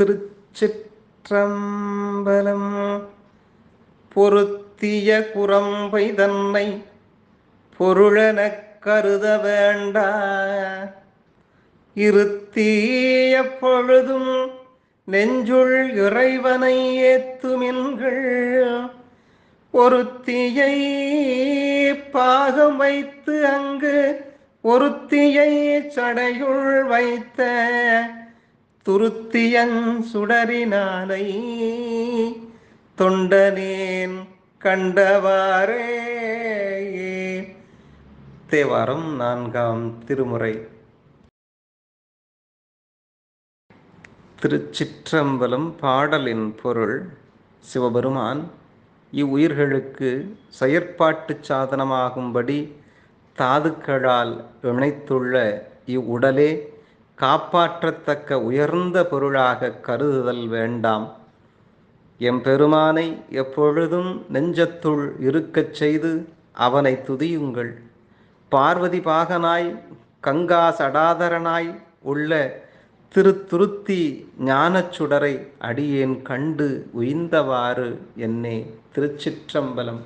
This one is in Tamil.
திருச்சிற்றம்பலம் பொருத்திய குரம்பை தன்னை பொருளெனக் கருத வேண்டா. இருத்திய பொழுதும் நெஞ்சுள் இறைவனை ஏத்துமின்கள் ஒருத்தியை பாகம் வைத்து அங்கு ஒருத்தியை சடையுள் வைத்த துருத்தியன் சுடரினானை தொண்டனேன் கண்டவாறே. தேவாரம் நான்காம் திருமுறை. திருச்சிற்றம்பலம் பாடலின் பொருள் சிவபெருமான் இவ்வுயிர்களுக்கு செயற்பாட்டு சாதனமாகும்படி தாதுக்களால் இணைத்துள்ள இவ்வுடலே காப்பாற்றத்தக்க உயர்ந்த பொருளாக கருதுதல் வேண்டாம். எம்பெருமானை எப்பொழுதும் நெஞ்சத்துள் இருக்கச் செய்து அவனை துதியுங்கள். பார்வதி பாகனாய் கங்கா சடாதரனாய் உள்ள திருத்துருத்தி ஞானச்சுடரை அடியேன் கண்டு உய்ந்தவாறு என்னே திருச்சிற்றம்பலம்.